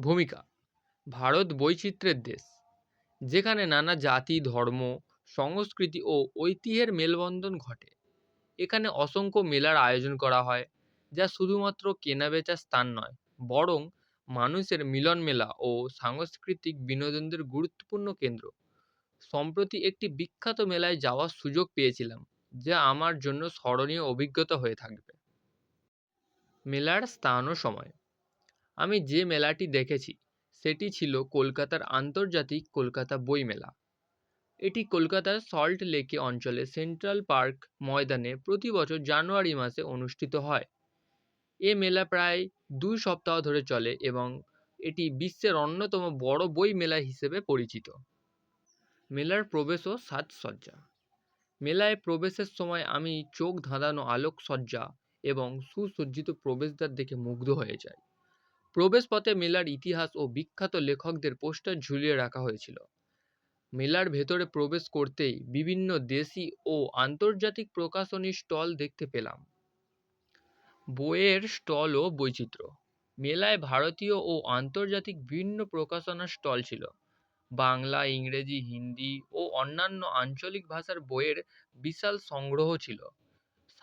ভূমিকা। ভারত বৈচিত্র্যের দেশ, যেখানে নানা জাতি, ধর্ম, সংস্কৃতি ও ঐতিহ্যের মেলবন্ধন ঘটে। এখানে অসংখ্য মেলার আয়োজন করা হয়, যা শুধুমাত্র কেনাবেচার স্থান নয়, বরং মানুষের মিলন মেলা ও সাংস্কৃতিক বিনোদনদের গুরুত্বপূর্ণ কেন্দ্র। সম্প্রতি একটি বিখ্যাত মেলায় যাওয়ার সুযোগ পেয়েছিলাম, যা আমার জন্য স্মরণীয় অভিজ্ঞতা হয়ে থাকবে। মেলার স্থান ও সময় আমি যে মেলাটি দেখেছি, সেটি ছিল কলকাতার আন্তর্জাতিক কলকাতা বই মেলা এটি কলকাতার সল্ট লেকে অঞ্চলে সেন্ট্রাল পার্ক ময়দানে প্রতি বছর জানুয়ারি মাসে অনুষ্ঠিত হয়। এ মেলা প্রায় দুই সপ্তাহ ধরে চলে এবং এটি বিশ্বের অন্যতম বড় বই মেলা হিসেবে পরিচিত। মেলার প্রবেশ ও সাজসজ্জা। মেলায় প্রবেশের সময় আমি চোখ ধাঁধানো আলোকসজ্জা এবং সুসজ্জিত প্রবেশদ্বার দেখে মুগ্ধ হয়ে যাই। প্রবেশপথে মেলার ইতিহাস ও বিখ্যাত লেখকদের পোস্টার ঝুলিয়ে রাখা হয়েছিল। মেলার ভেতরে প্রবেশ করতেই বিভিন্ন দেশি ও আন্তর্জাতিক প্রকাশনী স্টল দেখতে পেলাম। বইয়ের স্টল ও বৈচিত্র্য। মেলায় ভারতীয় ও আন্তর্জাতিক বিভিন্ন প্রকাশনার স্টল ছিল। বাংলা, ইংরেজি, হিন্দি ও অন্যান্য আঞ্চলিক ভাষার বইয়ের বিশাল সংগ্রহ ছিল।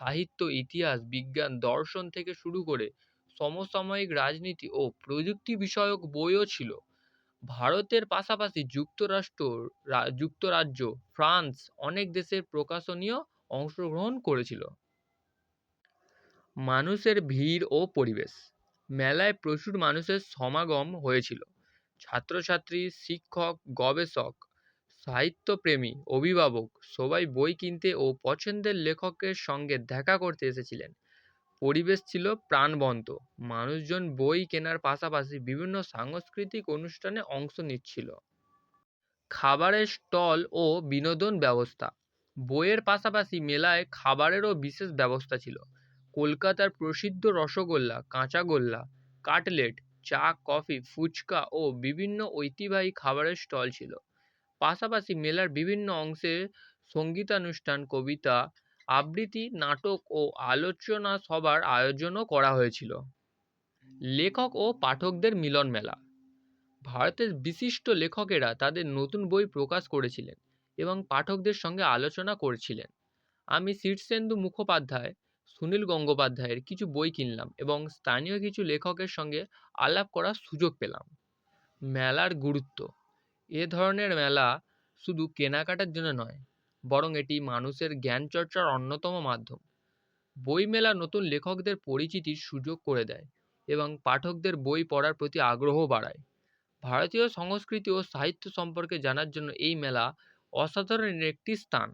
সাহিত্য, ইতিহাস, বিজ্ঞান, দর্শন থেকে শুরু করে সমসাময়িক রাজনীতি ও প্রযুক্তি বিষয়ক বইও ছিল। ভারতের পাশাপাশি যুক্তরাষ্ট্র যুক্তরাজ্য, ফ্রান্স অনেক দেশের প্রকাশনীয় অংশগ্রহণ করেছিল। মানুষের ভিড় ও পরিবেশ। মেলায় প্রচুর মানুষের সমাগম হয়েছিল। ছাত্রছাত্রী, শিক্ষক, গবেষক, সাহিত্যপ্রেমী, অভিভাবক সবাই বই কিনতে ও পছন্দের লেখকের সঙ্গে দেখা করতে এসেছিলেন। পরিবেশ ছিল প্রাণবন্ত। মানুষজন বই কেনার পাশাপাশি বিভিন্ন সাংস্কৃতিক অনুষ্ঠানে অংশ নিচ্ছিল। খাবারের স্টল ও বিনোদন ব্যবস্থা। বইয়ের পাশাপাশি মেলায় খাবারেরও বিশেষ ব্যবস্থা ছিল। কলকাতার প্রসিদ্ধ রসগোল্লা, কাঁচাগোল্লা, কাটলেট, চা, কফি, ফুচকা ও বিভিন্ন ঐতিহ্যবাহী খাবারের স্টল ছিল। পাশাপাশি মেলার বিভিন্ন অংশে সঙ্গীতানুষ্ঠান, কবিতা আবৃত্তি, নাটক ও আলোচনা সভার আয়োজনও করা হয়েছিল। লেখক ও পাঠকদের মিলন মেলা। ভারতের বিশিষ্ট লেখকেরা তাদের নতুন বই প্রকাশ করেছিলেন এবং পাঠকদের সঙ্গে আলোচনা করছিলেন। আমি শীর্ষেন্দু মুখোপাধ্যায়, সুনীল গঙ্গোপাধ্যায়ের কিছু বই কিনলাম এবং স্থানীয় কিছু লেখকের সঙ্গে আলাপ করার সুযোগ পেলাম। মেলার গুরুত্ব। এ ধরনের মেলা শুধু কেনাকাটার জন্য নয় বরং এটি মানুষের জ্ঞান চর্চার অন্যতম মাধ্যম। বই মেলা নতুন লেখকদের পরিচিতির সুযোগ করে দেয় এবং পাঠকদের বই পড়ার প্রতি আগ্রহ বাড়ায়। ভারতীয় সংস্কৃতি ও সাহিত্য সম্পর্কে জানার জন্য এই মেলা অসাধারণ একটি স্থান।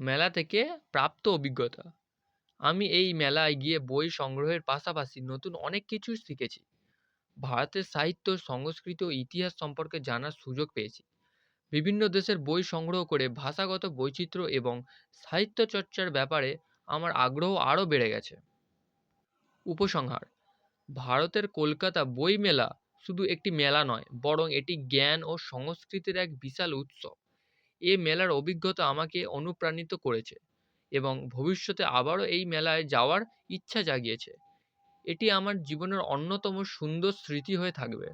মেলা থেকে প্রাপ্ত অভিজ্ঞতা। আমি এই মেলায় গিয়ে বই সংগ্রহের পাশাপাশি নতুন অনেক কিছু শিখেছি। ভারতের সাহিত্য, সংস্কৃতি ও ইতিহাস সম্পর্কে জানার সুযোগ পেয়েছি। বিভিন্ন দেশের বই সংগ্রহ করে ভাষাগত বৈচিত্র্য এবং সাহিত্য চর্চার ব্যাপারে আমার আগ্রহ আরও বেড়ে গেছে। উপসংহার, ভারতের কলকাতা বই মেলা শুধু একটি মেলা নয়, বরং এটি জ্ঞান ও সংস্কৃতির এক বিশাল উৎসব। এ মেলার অভিজ্ঞতা আমাকে অনুপ্রাণিত করেছে এবং ভবিষ্যতে আবারও এই মেলায় যাওয়ার ইচ্ছা জাগিয়েছে। এটি আমার জীবনের অন্যতম সুন্দর স্মৃতি হয়ে থাকবে।